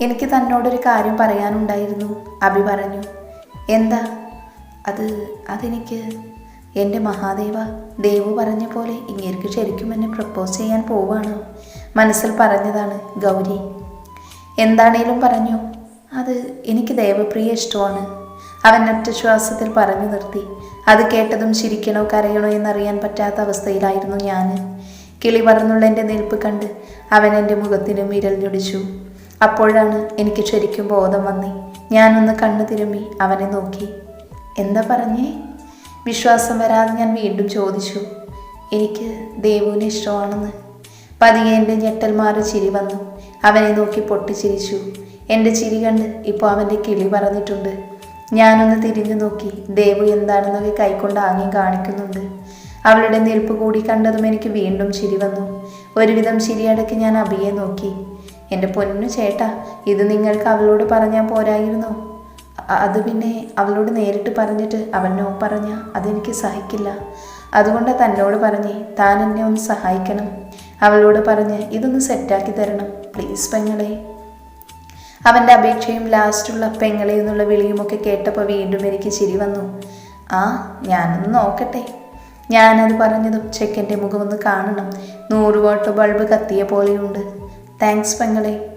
എനിക്ക് തന്നോടൊരു കാര്യം പറയാനുണ്ടായിരുന്നു. അഭി പറഞ്ഞു എന്താ? അത് അതെനിക്ക് എന്റെ മഹാദേവ ദേവു പറഞ്ഞ പോലെ ഇങ്ങേർക്ക് ശരിക്കും എന്നെ പ്രപ്പോസ് ചെയ്യാൻ പോവാണ്. മനസ്സിൽ പറഞ്ഞതാണ് ഗൗരി. എന്താണേലും പറഞ്ഞു. അത് എനിക്ക് ദേവപ്രിയ ഇഷ്ടമാണ്. അവൻ ഒറ്റശ്വാസത്തിൽ പറഞ്ഞു നിർത്തി. അത് കേട്ടതും ചിരിക്കണോ കരയണോ എന്നറിയാൻ പറ്റാത്ത അവസ്ഥയിലായിരുന്നു ഞാൻ കിളി പറന്നുള്ള എന്റെ നിൽപ്പ് കണ്ട് അവൻ എന്റെ മുഖത്തിനും വിരൽ ഞൊടിച്ചു. അപ്പോഴാണ് എനിക്ക് ശരിക്കും ബോധം വന്നേ. ഞാനൊന്ന് കണ്ണു തിരുമ്മി അവനെ നോക്കി. എന്താ പറഞ്ഞേ? വിശ്വാസം വരാതെ ഞാൻ വീണ്ടും ചോദിച്ചു. എനിക്ക് ദേവുവിനെ ഇഷ്ടമാണെന്ന്. പതിയെ എന്റെ ഞെട്ടൽ മാറി ചിരി വന്നു. അവനെ നോക്കി പൊട്ടിച്ചിരിച്ചു എന്റെ ചിരി കണ്ട് ഇപ്പോൾ അവന്റെ കിളി പറഞ്ഞിട്ടുണ്ട്. ഞാനൊന്ന് തിരിഞ്ഞു നോക്കി. ദേവു എന്താണെന്നൊക്കെ കൈക്കൊണ്ട് ആംഗ്യം കാണിക്കുന്നുണ്ട്. അവളുടെ നിൽപ്പ് കൂടി കണ്ടതും എനിക്ക് വീണ്ടും ചിരി വന്നു. ഒരുവിധം ചിരിയടക്കി ഞാൻ അബിയെ നോക്കി. എന്റെ പൊന്നു ചേട്ടാ ഇത് നിങ്ങൾക്ക് അവളോട് പറഞ്ഞാൽ പോരായിരുന്നോ? അത് പിന്നെ അവളോട് നേരിട്ട് പറഞ്ഞിട്ട് അവൻ നോ പറഞ്ഞ അതെനിക്ക് സഹിക്കില്ല. അതുകൊണ്ട് തന്നോട് പറഞ്ഞേ താൻ എന്നെ ഒന്ന് സഹായിക്കണം. അവളോട് പറഞ്ഞ് ഇതൊന്ന് സെറ്റാക്കി തരണം പ്ലീസ് പെങ്ങളെ. അവന്റെ അപേക്ഷയും ലാസ്റ്റുള്ള പെങ്ങളെ എന്നുള്ള വിളിയുമൊക്കെ കേട്ടപ്പോൾ വീണ്ടും എനിക്ക് ചിരി വന്നു. ആ ഞാനൊന്ന് നോക്കട്ടെ. ഞാനത് പറഞ്ഞതും ചെക്കന്റെ മുഖമൊന്ന് കാണണം. നൂറ് വോട്ട് ബൾബ് കത്തിയ പോലെയുണ്ട്. താങ്ക്സ് പെങ്ങളെ.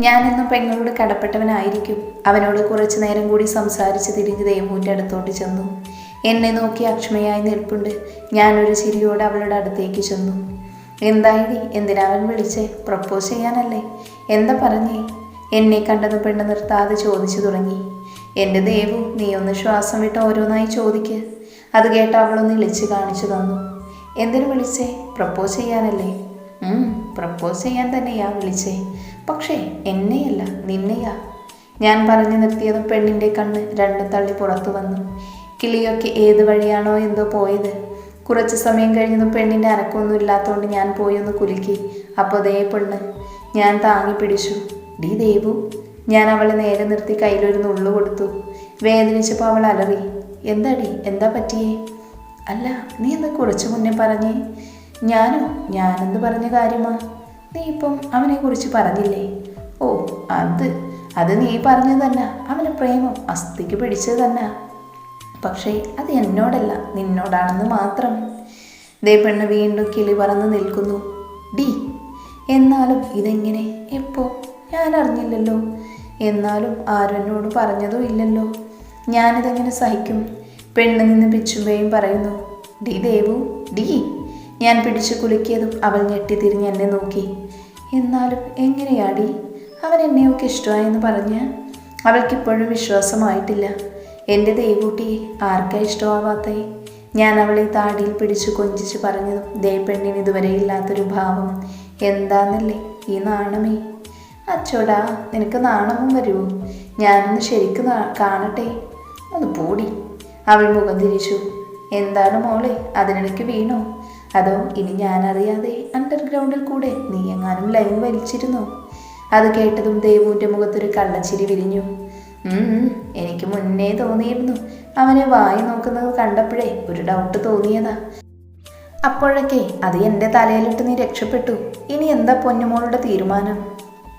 ഞാനെന്നും പെങ്ങളോട് കടപ്പെട്ടവനായിരിക്കും. അവനോട് കുറച്ചു നേരം കൂടി സംസാരിച്ച് തിരിഞ്ഞ് ദേവൂന്റെ അടുത്തോട്ട് ചെന്നു. എന്നെ നോക്കി അക്ഷമയായി നിൽപ്പുണ്ട്. ഞാനൊരു ചിരിയോടെ അവളുടെ അടുത്തേക്ക് ചെന്നു. എന്തായി എന്തിനാ അവൻ വിളിച്ചേ? പ്രപ്പോസ് ചെയ്യാനല്ലേ? എന്താ പറഞ്ഞേ? എന്നെ കണ്ടതും പെണ്ണ് നിർത്താതെ ചോദിച്ചു തുടങ്ങി. എന്റെ ദേവു നീ ഒന്ന് ശ്വാസം വിട്ട് ഓരോന്നായി ചോദിക്ക്. അത് കേട്ട് അവളൊന്ന് ഇളിച്ച് കാണിച്ചു തന്നു. എന്തിനു വിളിച്ചേ? പ്രപ്പോസ് ചെയ്യാനല്ലേ? പ്രപ്പോസ് ചെയ്യാൻ തന്നെയാ വിളിച്ചേ. പക്ഷേ എന്നെയല്ല നിന്നെയാ. ഞാൻ പറഞ്ഞു നിർത്തിയതും പെണ്ണിന്റെ കണ്ണ് രണ്ടും തള്ളി പുറത്തു വന്നു. കിളിയൊക്കെ ഏത് വഴിയാണോ എന്തോ പോയത്. കുറച്ച് സമയം കഴിഞ്ഞതും പെണ്ണിന്റെ അനക്കമൊന്നും ഇല്ലാത്തതുകൊണ്ട് ഞാൻ പോയി ഒന്ന് കുലുക്കി. അപ്പോൾ ദേ പെണ്ണ് ഞാൻ താങ്ങി പിടിച്ചു. ഡി ദേവു ഞാൻ അവളെ നേരെ നിർത്തി കയ്യിലൊരു നുള്ളു കൊടുത്തു. വേദനിച്ചപ്പോൾ അവൾ അലറി എന്താടി എന്താ പറ്റിയേ? അല്ല നീ എന്താ കുറച്ച് മുന്നേ പറഞ്ഞേ? ഞാനോ ഞാനെന്ന് പറഞ്ഞ കാര്യമാ. നീ ഇപ്പം അവനെ കുറിച്ച് പറഞ്ഞില്ലേ? ഓ അത് അത് നീ പറഞ്ഞത് തന്നെ. അവന് പ്രേമം അസ്ഥിക്ക് പിടിച്ചത് പക്ഷേ അത് എന്നോടല്ല നിന്നോടാണെന്ന് മാത്രം. ദേ പെണ്ണ് വീണ്ടും കിളി പറന്ന് നിൽക്കുന്നു. ഡി എന്നാലും ഇതെങ്ങനെ? എപ്പോ? ഞാൻ അറിഞ്ഞില്ലല്ലോ. എന്നാലും ആരും എന്നോട് പറഞ്ഞതും ഇല്ലല്ലോ. ഞാനിതെങ്ങനെ സഹിക്കും? പെണ്ണ് നിന്ന് പിച്ചുമ്പയും പറയുന്നു. ഡി ദേവു ഡി. ഞാൻ പിടിച്ചു കുലുക്കിയതും അവൾ ഞെട്ടിത്തിരിഞ്ഞ് എന്നെ നോക്കി. എന്നാലും എങ്ങനെയാടി? അവൻ എന്നെയൊക്കെ ഇഷ്ടമായെന്ന് പറഞ്ഞ്? അവൾക്കിപ്പോഴും വിശ്വാസമായിട്ടില്ല. എന്റെ ദേവൂട്ടിയെ ആർക്കാ ഇഷ്ടമാവാത്തേ? ഞാൻ അവളെ താടിയിൽ പിടിച്ചു കൊഞ്ചിച്ച് പറഞ്ഞതും ദേ പെണ്ണിന് ഇതുവരെ ഇല്ലാത്തൊരു ഭാവം. എന്താന്നല്ലേ ഈ നാണമേ? അച്ചോടാ നിനക്ക് നാണമും വരുമോ ഞാനൊന്ന് ശരിക്കും കാണട്ടെ. ഒന്ന് പോടി. അവൾ മുഖം തിരിച്ചു. എന്താണ് മോളെ? അതിനിടയ്ക്ക് വീണോ? അതോ ഇനി ഞാനറിയാതെ അണ്ടർഗ്രൗണ്ടിൽ കൂടെ നീ എങ്ങാനും ലൈൻ വലിച്ചിരുന്നോ? അത് കേട്ടതും ദേവുവിന്റെ മുഖത്തൊരു കള്ളച്ചിരി വിരിഞ്ഞു. എനിക്ക് മുന്നേ തോന്നിയിരുന്നു. അവനെ വായി നോക്കുന്നത് കണ്ടപ്പോഴേ ഒരു ഡൗട്ട് തോന്നിയതാ. അപ്പോഴൊക്കെ അത് എന്റെ തലയിലിട്ട് നീ രക്ഷപ്പെട്ടു. ഇനി എന്താ പൊന്നുമോളുടെ തീരുമാനം?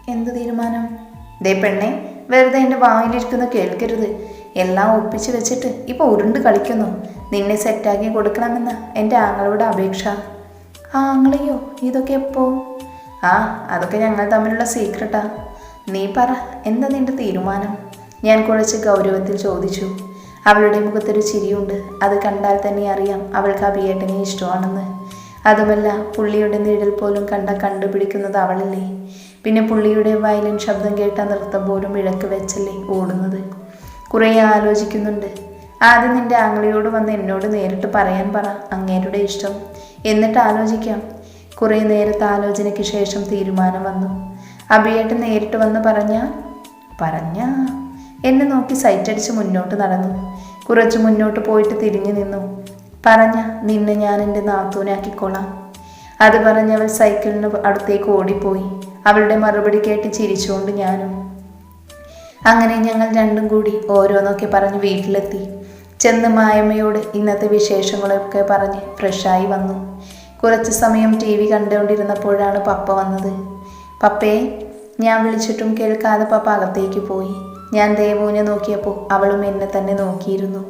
എന്ത് തീരുമാനം? ദേ പെണ്ണെ വെറുതെ എന്റെ വായിലിരിക്കുന്ന കേൾക്കരുത്. എല്ലാം ഒപ്പിച്ച് വെച്ചിട്ട് ഇപ്പോൾ ഉരുണ്ട് കളിക്കുന്നു. നിന്നെ സെറ്റാക്കി കൊടുക്കണമെന്ന എന്റെ ആങ്ങളോട് അപേക്ഷ. ആ ആങ്ങളെയോ ഇതൊക്കെ എപ്പോ? ആ അതൊക്കെ ഞങ്ങൾ തമ്മിലുള്ള സീക്രട്ടാ നീ പറ എന്താ നിന്റെ തീരുമാനം? ഞാൻ കുറച്ച് ഗൗരവത്തിൽ ചോദിച്ചു. അവളുടെ മുഖത്തൊരു ചിരിയുണ്ട്. അത് കണ്ടാൽ തന്നെ അറിയാം അവൾക്ക് ആ ബിയേട്ടനെ ഇഷ്ടമാണെന്ന്. അതുമല്ല പുള്ളിയുടെ നിഴൽ പോലും കണ്ട കണ്ടുപിടിക്കുന്നത് അവളല്ലേ? പിന്നെ പുള്ളിയുടെ വയലിൻ ശബ്ദം കേട്ട നൃത്തം പോലും ഇഴക്ക് വെച്ചല്ലേ ഓടുന്നത്? കുറേ ആലോചിക്കുന്നുണ്ട്. ആദ്യം നിന്റെ ആംഗ്ലിയോട് വന്ന് എന്നോട് നേരിട്ട് പറയാൻ പറ അങ്ങേരുടെ ഇഷ്ടം. എന്നിട്ട് ആലോചിക്കാം. കുറേ നേരത്തെ ആലോചനയ്ക്ക് ശേഷം തീരുമാനം വന്നു. അഭിയേട്ടൻ നേരിട്ട് വന്ന് പറഞ്ഞാൽ പറഞ്ഞ? എന്നെ നോക്കി സൈറ്റടിച്ച് മുന്നോട്ട് നടന്നു. കുറച്ച് മുന്നോട്ട് പോയിട്ട് തിരിഞ്ഞു നിന്നു. പറഞ്ഞ നിന്നെ ഞാൻ എന്റെ നാത്തൂനാക്കിക്കൊള്ളാം അത് പറഞ്ഞവൾ സൈക്കിളിന് അടുത്തേക്ക് ഓടിപ്പോയി. അവളുടെ മറുപടി കേട്ട് ചിരിച്ചുകൊണ്ട് ഞാനും അങ്ങനെ ഞങ്ങൾ രണ്ടും കൂടി ഓരോന്നൊക്കെ പറഞ്ഞ് വീട്ടിലെത്തി. ചെന്ന് മായമ്മയോട് ഇന്നത്തെ വിശേഷങ്ങളൊക്കെ പറഞ്ഞ് ഫ്രഷായി വന്നു. കുറച്ച് സമയം ടി വി കണ്ടുകൊണ്ടിരുന്നപ്പോഴാണ് പപ്പ വന്നത്. പപ്പയെ ഞാൻ വിളിച്ചിട്ടും കേൾക്കാതെ പപ്പ അകത്തേക്ക് പോയി. ഞാൻ ദേവുവിനെ നോക്കിയപ്പോൾ അവളും എന്നെ തന്നെ നോക്കിയിരുന്നു.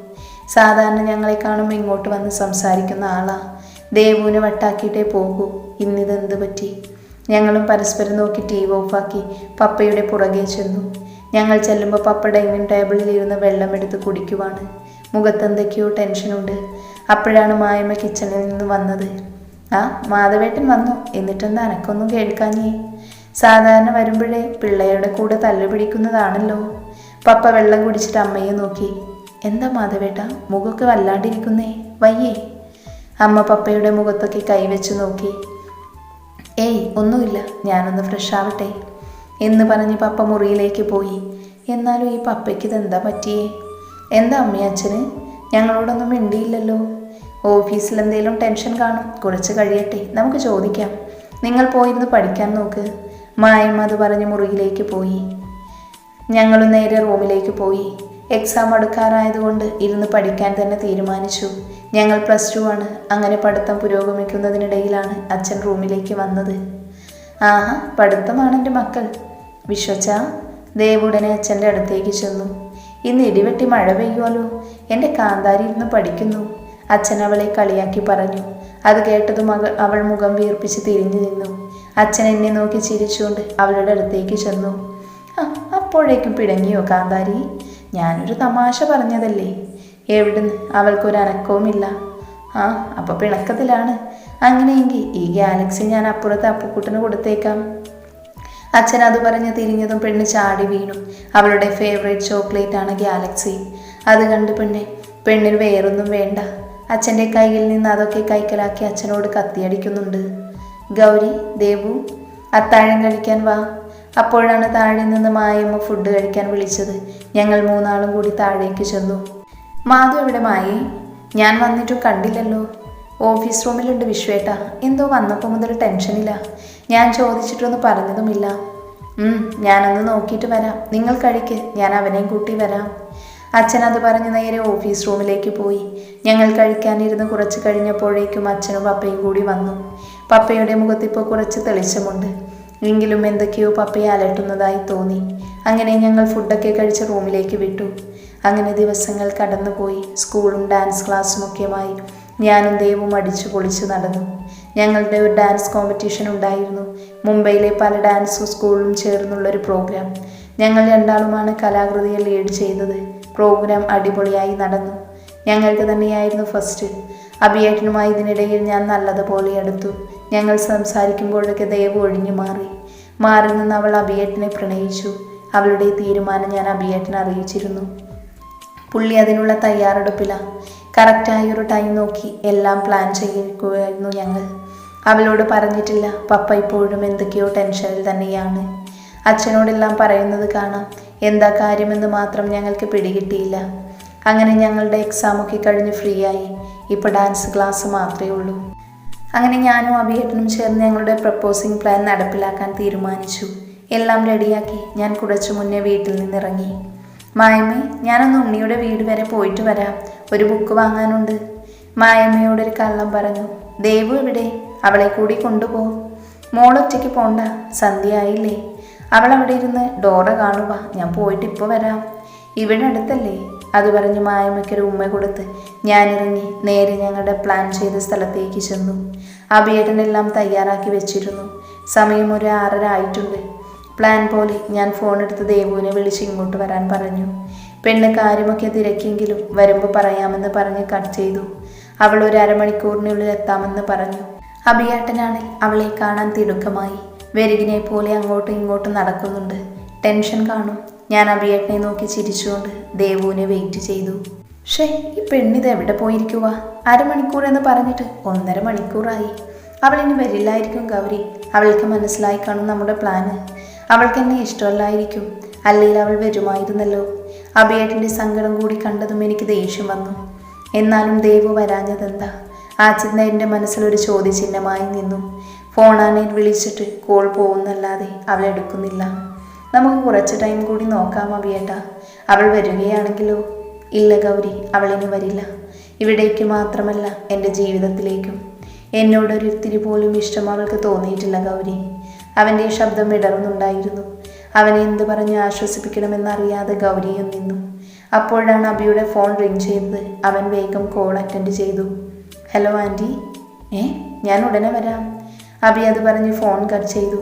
സാധാരണ ഞങ്ങളെ കാണുമ്പോൾ ഇങ്ങോട്ട് വന്ന് സംസാരിക്കുന്ന ആളാ. ദേവുവിനെ വട്ടാക്കിയിട്ടേ പോകൂ. ഇന്നിതെന്ത് പറ്റി? ഞങ്ങളും പരസ്പരം നോക്കി ടി വി ഓഫാക്കി പപ്പയുടെ പുറകെ ചെന്നു. ഞങ്ങൾ ചെല്ലുമ്പോൾ പപ്പ ഡൈനിങ് ടേബിളിൽ ഇരുന്ന് വെള്ളമെടുത്ത് കുടിക്കുവാണ്. മുഖത്ത് എന്തൊക്കെയോ ടെൻഷനുണ്ട്. അപ്പോഴാണ് മായമ്മ കിച്ചണിൽ നിന്ന് വന്നത്. ആ മാധവേട്ടൻ വന്നു. എന്നിട്ടെന്താ അനക്കൊന്നും കേൾക്കാഞ്ഞേ? സാധാരണ വരുമ്പോഴേ പിള്ളേരുടെ കൂടെ തല്ലു പിടിക്കുന്നതാണല്ലോ. പപ്പ വെള്ളം കുടിച്ചിട്ട് അമ്മയെ നോക്കി. എന്താ മാധവേട്ട മുഖമൊക്കെ വല്ലാണ്ടിരിക്കുന്നേ? വയ്യേ. അമ്മ പപ്പയുടെ മുഖത്തൊക്കെ കൈവച്ച് നോക്കി. ഏയ് ഒന്നുമില്ല. ഞാനൊന്ന് ഫ്രഷ് ആവട്ടെ. എന്ന് പറഞ്ഞ് പപ്പ മുറിയിലേക്ക് പോയി. എന്നാലും ഈ പപ്പയ്ക്ക് ഇതെന്താ പറ്റിയേ? എന്താ അമ്മയും അച്ഛന്? ഞങ്ങളോടൊന്നും മിണ്ടിയില്ലല്ലോ. ഓഫീസിൽ എന്തെങ്കിലും ടെൻഷൻ കാണും. കുറച്ച് കഴിയട്ടെ നമുക്ക് ചോദിക്കാം. നിങ്ങൾ പോയിരുന്ന് പഠിക്കാൻ നോക്ക്. മായമ്മ അത് പറഞ്ഞ് മുറിയിലേക്ക് പോയി. ഞങ്ങളും നേരെ റൂമിലേക്ക് പോയി. എക്സാം അടുക്കാറായതുകൊണ്ട് ഇരുന്ന് പഠിക്കാൻ തന്നെ തീരുമാനിച്ചു. ഞങ്ങൾ പ്ലസ് ടു ആണ്. അങ്ങനെ പഠിത്തം പുരോഗമിക്കുന്നതിനിടയിലാണ് അച്ഛൻ റൂമിലേക്ക് വന്നത്. ആഹാ പഠിത്തമാണ് എന്റെ മക്കൾ. വിശ്വച്ച ദേവുടനെ അച്ഛന്റെ അടുത്തേക്ക് ചെന്നു. ഇന്ന് ഇടിവെട്ടി മഴ പെയ്യുമല്ലോ എന്റെ കാന്താരി ഇരുന്ന് പഠിക്കുന്നു. അച്ഛൻ അവളെ കളിയാക്കി പറഞ്ഞു. അത് കേട്ടത് മകൾ അവൾ മുഖം വീർപ്പിച്ച് തിരിഞ്ഞു നിന്നു. അച്ഛൻ എന്നെ നോക്കി ചിരിച്ചുകൊണ്ട് അവളുടെ അടുത്തേക്ക് ചെന്നു. ആ അപ്പോഴേക്കും പിടങ്ങിയോ കാന്താരി? ഞാനൊരു തമാശ പറഞ്ഞതല്ലേ. എവിടുന്ന്? അവൾക്കൊരു അനക്കവുമില്ല. ആ അപ്പോൾ പിണക്കത്തിലാണ്. അങ്ങനെയെങ്കിൽ ഈ ഗാലക്സി ഞാൻ അപ്പുറത്തെ അപ്പുക്കുട്ടന് കൊടുത്തേക്കാം. അച്ഛൻ അത് പറഞ്ഞ് തിരിഞ്ഞതും പെണ്ണ് ചാടി വീണു. അവളുടെ ഫേവറേറ്റ് ചോക്ലേറ്റ് ആണ് ഗാലക്സി അത് കണ്ട് പെണ്ണെ പെണ്ണിന് വേറൊന്നും വേണ്ട. അച്ഛന്റെ കയ്യിൽ നിന്ന് അതൊക്കെ കൈക്കലാക്കി അച്ഛനോട് കത്തിയടിക്കുന്നുണ്ട്. ഗൗരി ദേവു അത്താഴം കഴിക്കാൻ വാ. അപ്പോഴാണ് താഴെ നിന്ന് മായമ്മ ഫുഡ് കഴിക്കാൻ വിളിച്ചത്. ഞങ്ങൾ മൂന്നാളും കൂടി താഴേക്ക് ചെന്നു. മാധു എവിടെ മായേ? ഞാൻ വന്നിട്ടും കണ്ടില്ലല്ലോ. ഓഫീസ് റൂമിലുണ്ട് വിശ്വേട്ട. എന്തോ വന്നപ്പോൾ മുതൽ ടെൻഷനില്ല ഞാൻ ചോദിച്ചിട്ടൊന്നും പറഞ്ഞതുമില്ല. ഞാനൊന്ന് നോക്കിയിട്ട് വരാം. നിങ്ങൾ കഴിക്ക്. ഞാൻ അവനെയും കൂട്ടി വരാം. അച്ഛൻ അത് പറഞ്ഞ് നേരെ ഓഫീസ് റൂമിലേക്ക് പോയി. ഞങ്ങൾ കഴിക്കാനിരുന്ന് കുറച്ച് കഴിഞ്ഞപ്പോഴേക്കും അച്ഛനും പപ്പയും കൂടി വന്നു. പപ്പയുടെ മുഖത്തിപ്പോൾ കുറച്ച് തെളിച്ചമുണ്ട്. എങ്കിലും എന്തൊക്കെയോ പപ്പയെ അലട്ടുന്നതായി തോന്നി. അങ്ങനെ ഞങ്ങൾ ഫുഡൊക്കെ കഴിച്ച് റൂമിലേക്ക് വിട്ടു. അങ്ങനെ ദിവസങ്ങൾ കടന്നുപോയി. സ്കൂളും ഡാൻസ് ക്ലാസ്സും ഒക്കെയുമായി ഞാനും ദൈവവും അടിച്ചു പൊളിച്ചു നടന്നു. ഞങ്ങളുടെ ഒരു ഡാൻസ് കോമ്പറ്റീഷൻ ഉണ്ടായിരുന്നു. മുംബൈയിലെ പല ഡാൻസ് സ്കൂളിലും ചേർന്നുള്ളൊരു പ്രോഗ്രാം ഞങ്ങൾ രണ്ടാളുമാണ് കലാകൃതിയെ ലീഡ് ചെയ്തത്. പ്രോഗ്രാം അടിപൊളിയായി നടന്നു. ഞങ്ങൾക്ക് തന്നെയായിരുന്നു ഫസ്റ്റ് അഭിയേട്ടനുമായി ഇതിനിടയിൽ ഞാൻ നല്ലതുപോലെ അടുത്തു. ഞങ്ങൾ സംസാരിക്കുമ്പോഴൊക്കെ ദയവ് ഒഴിഞ്ഞു മാറി. മാറി നിന്ന് അവൾ അഭിയേട്ടനെ പ്രണയിച്ചു. അവളുടെ തീരുമാനം ഞാൻ അഭിയേട്ടനെ അറിയിച്ചിരുന്നു. പുള്ളി അതിനുള്ള തയ്യാറെടുപ്പില. കറക്റ്റായ ഒരു ടൈം നോക്കി എല്ലാം പ്ലാൻ ചെയ്യിക്കുകയായിരുന്നു ഞങ്ങൾ. അവളോട് പറഞ്ഞിട്ടില്ല പപ്പ ഇപ്പോഴും എന്തൊക്കെയോ ടെൻഷനിൽ തന്നെയാണ്. അച്ഛനോടെല്ലാം പറയുന്നത് കാണാം എന്താ കാര്യമെന്ന് മാത്രം ഞങ്ങൾക്ക് പിടികിട്ടിയില്ല. അങ്ങനെ ഞങ്ങളുടെ എക്സാമൊക്കെ കഴിഞ്ഞ് ഫ്രീ ആയി ഇപ്പോൾ ഡാൻസ് ക്ലാസ് മാത്രമേ ഉള്ളൂ. അങ്ങനെ ഞാനും അഭിയേട്ടനും ചേർന്ന് ഞങ്ങളുടെ പ്രപ്പോസിംഗ് പ്ലാൻ നടപ്പിലാക്കാൻ തീരുമാനിച്ചു. എല്ലാം റെഡിയാക്കി ഞാൻ കുറച്ചു മുന്നേ വീട്ടിൽ നിന്നിറങ്ങി. മായമ്മേ ഞാനൊന്ന് ഉണ്ണിയുടെ വീട് വരെ പോയിട്ട് വരാം. ഒരു ബുക്ക് വാങ്ങാനുണ്ട്. മായമ്മയോട് ഒരു കള്ളം പറഞ്ഞു. ദേവു എവിടെ? അവളെ കൂടി കൊണ്ടുപോ. മോളൊറ്റയ്ക്ക് പോണ്ട സന്ധ്യയായില്ലേ. അവൾ അവിടെ ഇരുന്ന് ഡോറ കാണുക ഞാൻ പോയിട്ട് ഇപ്പോൾ വരാം. ഇവിടെ അടുത്തല്ലേ? അത് പറഞ്ഞ് മായമ്മയ്ക്കൊരു ഉമ്മ കൊടുത്ത് ഞാനിറങ്ങി നേരെ ഞങ്ങളുടെ പ്ലാൻ ചെയ്ത സ്ഥലത്തേക്ക് ചെന്നു. അഭിയേട്ടനെല്ലാം തയ്യാറാക്കി വെച്ചിരുന്നു. സമയം ഒരു ആറര ആയിട്ടുണ്ട്. പ്ലാൻ പോലെ ഞാൻ ഫോൺ എടുത്ത് ദേവുവിനെ വിളിച്ച് ഇങ്ങോട്ട് വരാൻ പറഞ്ഞു. പെണ്ണ് കാര്യമൊക്കെ തിരക്കിയെങ്കിലും വരുമ്പോൾ പറയാമെന്ന് പറഞ്ഞ് കട്ട് ചെയ്തു. അവൾ ഒരു അരമണിക്കൂറിനുള്ളിൽ എത്താമെന്ന് പറഞ്ഞു. അഭിയാട്ടനാണ് അവളെ കാണാൻ തിടുക്കമായി. വെരുകിനെ പോലെ അങ്ങോട്ടും ഇങ്ങോട്ടും നടക്കുന്നുണ്ട്. ടെൻഷൻ കാണും. ഞാൻ അഭിയേട്ടനെ നോക്കി ചിരിച്ചുകൊണ്ട് ദേവുവിനെ വെയിറ്റ് ചെയ്തു. ഷേ ഈ പെണ്ണിത് എവിടെ പോയിരിക്കുക അരമണിക്കൂർ എന്ന് പറഞ്ഞിട്ട് ഒന്നര മണിക്കൂറായി. അവളിനി വരില്ലായിരിക്കും ഗൗരി. അവൾക്ക് മനസ്സിലായി കാണും നമ്മുടെ പ്ലാന് അവൾക്ക് എന്നെ ഇഷ്ടമല്ലായിരിക്കും. അല്ലെങ്കിൽ അവൾ വരുമായിരുന്നല്ലോ. അഭിയേട്ടന്റെ സങ്കടം കൂടി കണ്ടതും എനിക്ക് ദേഷ്യം വന്നു. എന്നാലും ദേവു വരാഞ്ഞതെന്താ? ആ ചിന്ത എന്റെ മനസ്സിലൊരു ചോദ്യചിഹ്നമായി നിന്നു. ഫോണാണെങ്കിൽ വിളിച്ചിട്ട് കോൾ പോകുന്നല്ലാതെ അവൾ എടുക്കുന്നില്ല. നമുക്ക് കുറച്ച് ടൈം കൂടി നോക്കാം അവിയേട്ട അവൾ വരികയാണെങ്കിലോ? ഇല്ല ഗൗരി അവളിനി വരില്ല. ഇവിടേക്ക് മാത്രമല്ല എന്റെ ജീവിതത്തിലേക്കും. എന്നോടൊരു ഇത്തിരി പോലും ഇഷ്ടം അവൾക്ക് തോന്നിയിട്ടില്ല ഗൗരി. അവന്റെ ഈ ശബ്ദം ഇടറുന്നുണ്ടായിരുന്നു അവനെ എന്ത് പറഞ്ഞ് ആശ്വസിപ്പിക്കണമെന്നറിയാതെ ഗൗരിയും നിന്നു. അപ്പോഴാണ് അബിയുടെ ഫോൺ റിങ് ചെയ്തത്. അവൻ വേഗം കോൾ അറ്റൻഡ് ചെയ്തു. ഹലോ ആന്റി ഏ ഞാൻ ഉടനെ വരാം. അബി അത് പറഞ്ഞ് ഫോൺ കട്ട് ചെയ്തു.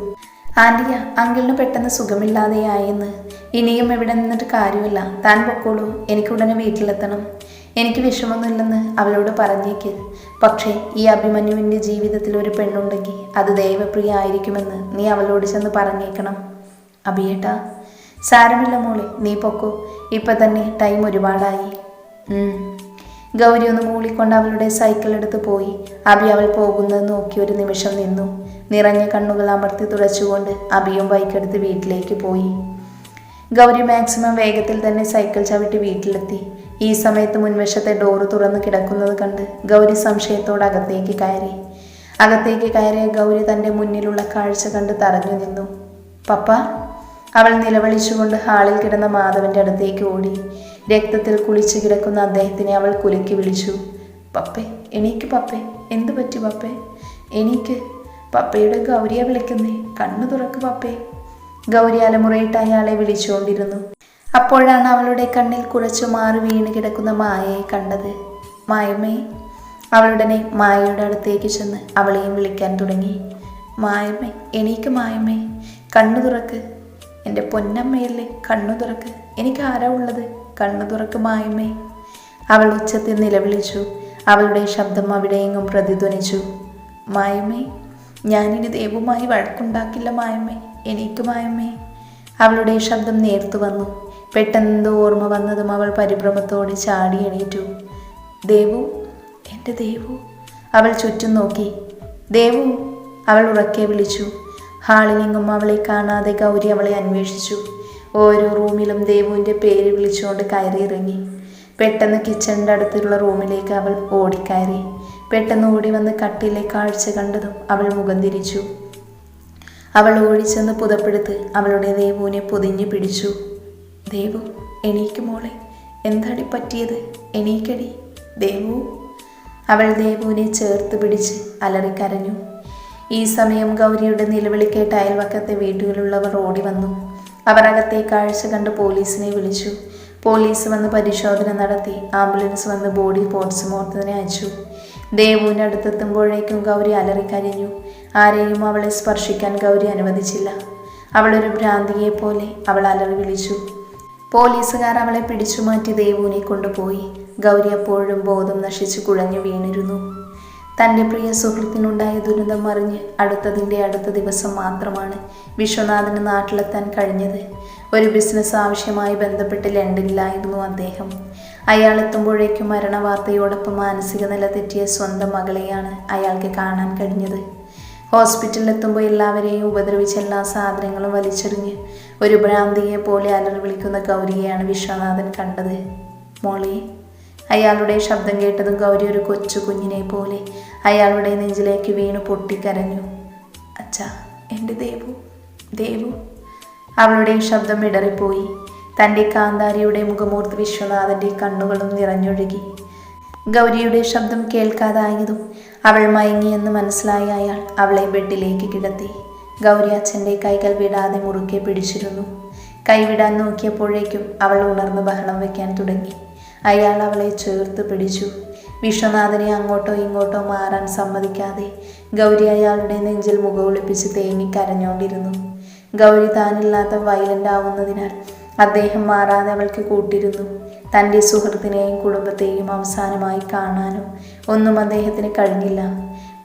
ആന്റിയ അങ്കിളിന് പെട്ടെന്ന് സുഖമില്ലാതെയായെന്ന് ഇനിയും എവിടെ നിന്നിട്ട് കാര്യമില്ല. താൻ പൊക്കോളൂ. എനിക്ക് ഉടനെ വീട്ടിലെത്തണം. എനിക്ക് വിഷമമൊന്നുമില്ലെന്ന് അവളോട് പറഞ്ഞേക്ക്. പക്ഷേ ഈ അഭിമന്യുവിന്റെ ജീവിതത്തിൽ ഒരു പെണ്ണുണ്ടെങ്കിൽ അത് ദൈവപ്രിയ ആയിരിക്കുമെന്ന് നീ അവളോട് ചെന്ന് പറഞ്ഞേക്കണം. അഭിയേട്ടാ സാരമില്ല മോളെ നീ പൊക്കോ. ഇപ്പം തന്നെ ടൈം ഒരുപാടായി. ഗൗരി ഒന്ന് മൂളിക്കൊണ്ട് അവളുടെ സൈക്കിൾ എടുത്ത് പോയി. അബി അവൾ പോകുന്നത് നോക്കി ഒരു നിമിഷം നിന്നു. നിറഞ്ഞ കണ്ണുകൾ അമർത്തി തുടച്ചുകൊണ്ട് അബിയും ബൈക്കെടുത്ത് വീട്ടിലേക്ക് പോയി. ഗൗരി മാക്സിമം വേഗത്തിൽ തന്നെ സൈക്കിൾ ചവിട്ടി വീട്ടിലെത്തി. ഈ സമയത്ത് മുൻവശത്തെ ഡോറ് തുറന്ന് കിടക്കുന്നത് കണ്ട് ഗൗരി സംശയത്തോടെ അകത്തേക്ക് കയറി. അകത്തേക്ക് കയറിയ ഗൗരി തന്റെ മുന്നിലുള്ള കാഴ്ച കണ്ട് തറഞ്ഞു നിന്നു. പപ്പ അവൾ നിലവിളിച്ചുകൊണ്ട് ഹാളിൽ കിടന്ന മാധവന്റെ അടുത്തേക്ക് ഓടി. രക്തത്തിൽ കുളിച്ചു കിടക്കുന്ന അദ്ദേഹത്തിനെ അവൾ കുലുക്കി വിളിച്ചു. പപ്പേ എനിക്ക് പപ്പേ എന്തു പറ്റി പപ്പേ? എനിക്ക് പപ്പയുടെ ഗൗരിയെ വിളിക്കുന്നേ കണ്ണു തുറക്ക് പപ്പേ. ഗൗരി അലമുറയിട്ട് അയാളെ വിളിച്ചുകൊണ്ടിരുന്നു. അപ്പോഴാണ് അവളുടെ കണ്ണിൽ കുറച്ചു മാറി വീണ് കിടക്കുന്ന മായയെ കണ്ടത്. മായമ്മേ അവളുടനെ മായയുടെ അടുത്തേക്ക് ചെന്ന് അവളെയും വിളിക്കാൻ തുടങ്ങി. മായമ്മേ എനിക്ക് മായമ്മേ കണ്ണു തുറക്ക്. എന്റെ പൊന്നമ്മയല്ലേ കണ്ണു തുറക്ക്. എനിക്ക് ആരാ ഉള്ളത്? കണ്ണു തുറക്ക് മായമ്മേ അവൾ ഉച്ചത്തിൽ നിലവിളിച്ചു. അവളുടെ ശബ്ദം അവിടെയെങ്ങും പ്രതിധ്വനിച്ചു. മായമ്മേ ഞാനിനി ദേവുമായി വഴക്കുണ്ടാക്കില്ല മായമ്മേ എനിക്ക് മായമ്മേ അവളുടെ ശബ്ദം നേർത്തു വന്നു. പെട്ടെന്നെന്തോ ഓർമ്മ വന്നതും അവൾ പരിഭ്രമത്തോടെ ചാടി എണീറ്റു. ദേവു എന്റെ ദേവു അവൾ ചുറ്റും നോക്കി. ദേവു അവൾ ഉറക്കെ വിളിച്ചു. ഹാളിലെങ്ങും അവളെ കാണാതെ ഗൗരി അവളെ അന്വേഷിച്ചു. ഓരോ റൂമിലും ദേവുവിന്റെ പേര് വിളിച്ചുകൊണ്ട് കയറി ഇറങ്ങി പെട്ടെന്ന് കിച്ചണിന്റെ അടുത്തുള്ള റൂമിലേക്ക് അവൾ ഓടിക്കയറി. പെട്ടെന്ന് ഓടി വന്ന് കട്ടിലെ കാഴ്ച കണ്ടതും അവൾ മുഖം തിരിച്ചു. അവൾ ഓടിച്ചെന്ന് പുതപ്പെടുത്ത് അവളുടെ ദേവുവിനെ പൊതിഞ്ഞു പിടിച്ചു. ദേവു എണീക്ക് മോളെ. എന്താടി പറ്റിയത്? എണീക്കടി. ദേവു? അവൾ ദേവുവിനെ ചേർത്ത് പിടിച്ച് അലറിക്കരഞ്ഞു. ഈ സമയം ഗൗരിയുടെ നിലവിളി കേട്ട് അയൽവക്കത്തെ വീടുകളിലുള്ളവർ ഓടി വന്നു. അവർ അകത്തെ കാഴ്ച കണ്ട് പോലീസിനെ വിളിച്ചു. പോലീസ് വന്ന് പരിശോധന നടത്തി. ആംബുലൻസ് വന്ന് ബോഡി പോസ്റ്റ്മോർട്ടത്തിന് അയച്ചു. ദേവുവിന്റെ അടുത്തെത്തുമ്പോഴേക്കും ഗൗരി അലറിക്കരഞ്ഞു. ആരെയും അവളെ സ്പർശിക്കാൻ ഗൗരി അനുവദിച്ചില്ല. അവളൊരു ഭ്രാന്തിയെ പോലെ അവൾ അലറി വിളിച്ചു. പോലീസുകാർ അവളെ പിടിച്ചു മാറ്റി ദേവുവിനെ കൊണ്ടുപോയി. ഗൗരി അപ്പോഴും ബോധം നശിച്ച് കുഴഞ്ഞു വീണിരുന്നു. തന്റെ പ്രിയ സുഹൃത്തിനുണ്ടായ ദുരന്തം അറിഞ്ഞ് അടുത്തതിന്റെ അടുത്ത ദിവസം മാത്രമാണ് വിശ്വനാഥന് നാട്ടിലെത്താൻ കഴിഞ്ഞത്. ഒരു ബിസിനസ് ആവശ്യമായി ബന്ധപ്പെട്ട് ലണ്ടനിലായിരുന്നു അദ്ദേഹം. അയാൾ എത്തുമ്പോഴേക്കും മരണവാർത്തയോടൊപ്പം മാനസിക നില തെറ്റിയ സ്വന്തം മകളെയാണ് അയാൾക്ക് കാണാൻ കഴിഞ്ഞത്. ഹോസ്പിറ്റലിൽ എത്തുമ്പോൾ എല്ലാവരെയും ഉപദ്രവിച്ച എല്ലാ സാധനങ്ങളും വലിച്ചെറിഞ്ഞ് ഒരു ഭ്രാന്തിയെ പോലെ അലറി വിളിക്കുന്ന ഗൗരിയെയാണ് വിശ്വനാഥൻ കണ്ടത്. മോളി അയാളുടെ ശബ്ദം കേട്ടതും ഗൗരി ഒരു കൊച്ചു കുഞ്ഞിനെ പോലെ അയാളുടെ നെഞ്ചിലേക്ക് വീണ് പൊട്ടിക്കരഞ്ഞു. അച്ഛാ എന്റെ ദേവു ദേവു. അവളുടെ ശബ്ദം ഇടറിപ്പോയി. തന്റെ കാന്താരിയുടെ മുഖമൂർത്തി വിശ്വനാഥന്റെ കണ്ണുകളും നിറഞ്ഞൊഴുകി. ഗൗരിയുടെ ശബ്ദം കേൾക്കാതായതും അവൾ മയങ്ങിയെന്ന് മനസ്സിലായ അയാൾ അവളെ ബെഡിലേക്ക് കിടത്തി. ഗൗരി അച്ഛന്റെ കൈകൾ വിടാതെ മുറുക്കെ പിടിച്ചിരുന്നു. കൈവിടാൻ നോക്കിയപ്പോഴേക്കും അവൾ ഉണർന്ന് ബഹളം വയ്ക്കാൻ തുടങ്ങി. അയാൾ അവളെ ചേർത്ത് പിടിച്ചു. വിശ്വനാഥനെ അങ്ങോട്ടോ ഇങ്ങോട്ടോ മാറാൻ സമ്മതിക്കാതെ ഗൗരി അയാളുടെ നെഞ്ചിൽ മുഖമൊളിപ്പിച്ച് തേങ്ങി കരഞ്ഞോണ്ടിരുന്നു. ഗൗരി താനില്ലാത്ത വയലന്റ് ആവുന്നതിനാൽ അദ്ദേഹം മാറാതെ അവൾക്ക് കൂട്ടിരുന്നു. തന്റെ സുഹൃത്തിനെയും കുടുംബത്തെയും അവസാനമായി കാണാനും ഒന്നും അദ്ദേഹത്തിന് കഴിഞ്ഞില്ല.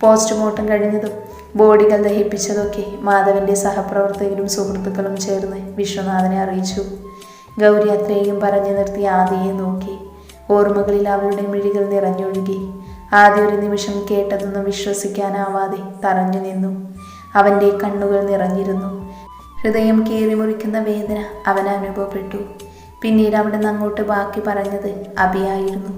പോസ്റ്റ്മോർട്ടം കഴിഞ്ഞതും ബോഡികൾ ദഹിപ്പിച്ചതൊക്കെ മാധവന്റെ സഹപ്രവർത്തകരും സുഹൃത്തുക്കളും ചേർന്ന് വിശ്വനാഥനെ അറിയിച്ചു. ഗൗരി അത്രയും പറഞ്ഞു നിർത്തി ആദിയെ നോക്കി. ഓർമ്മകളിൽ അവളുടെ മിഴികൾ നിറഞ്ഞൊഴുകി. ആദ്യ ഒരു നിമിഷം കേട്ടതൊന്നും വിശ്വസിക്കാനാവാതെ തറഞ്ഞു നിന്നു. അവന്റെ കണ്ണുകൾ നിറഞ്ഞിരുന്നു. ഹൃദയം കീറിമുറിക്കുന്ന വേദന അവൻ അനുഭവപ്പെട്ടു. പിന്നീട് അവിടെ നിന്ന് അങ്ങോട്ട് ബാക്കി പറഞ്ഞത് അഭിയായിരുന്നു